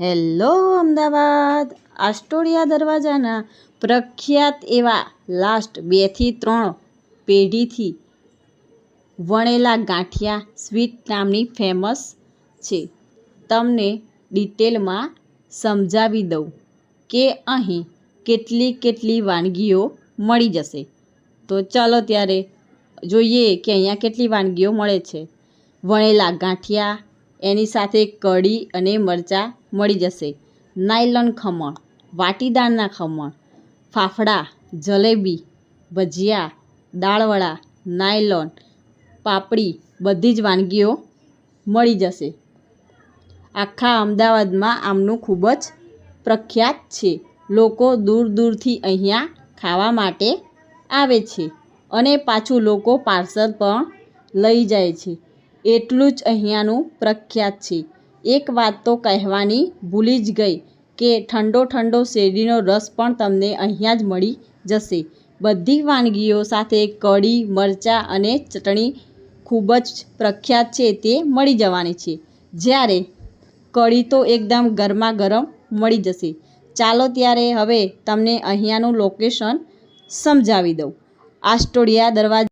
Hello, Ahmedabad. Astodia દરવાજાના પ્રખ્યાત એવા લાસ્ટ બેથી ત્રણ પેઢીથી વણેલા ગાંઠિયા સ્વીટ નામની ફેમસ છે. તમને ડિટેલમાં સમજાવી દઉં કે અહીં કેટલી કેટલી વાનગીઓ મળી જશે. તો ચાલો ત્યારે જોઈએ કે અહીંયા કેટલી વાનગીઓ મળે છે. વણેલા ગાંઠિયા એની સાથે કઢી અને મરચાં મળી જશે. નાયલોન ખમણ વાટીદાળના ખમણ, ફાફડા, જલેબી, ભજીયા, દાળવડા, નાયલોન, પાપડી બધી જ વાનગીઓ મળી જશે. આખા અમદાવાદમાં આમનું ખૂબ જ પ્રખ્યાત છે. લોકો દૂર દૂરથી અહીંયા ખાવા માટે આવે છે અને પાછું લોકો પાર્સલ પણ લઈ જાય છે. એટલું જ અહીંયાનું પ્રખ્યાત છે. એક વાત તો કહેવાની ભૂલી જ ગઈ કે ઠંડો ઠંડો શેરડીનો રસ પણ તમને અહીંયા જ મળી જશે. બધી વાનગીઓ સાથે કઢી, મરચાં અને ચટણી ખૂબ જ પ્રખ્યાત છે તે મળી જવાની છે. જ્યારે કઢી તો એકદમ ગરમા ગરમ મળી જશે. ચાલો ત્યારે હવે તમને અહીંયાનું લોકેશન સમજાવી દઉં. આસ્ટોડિયા દરવાજા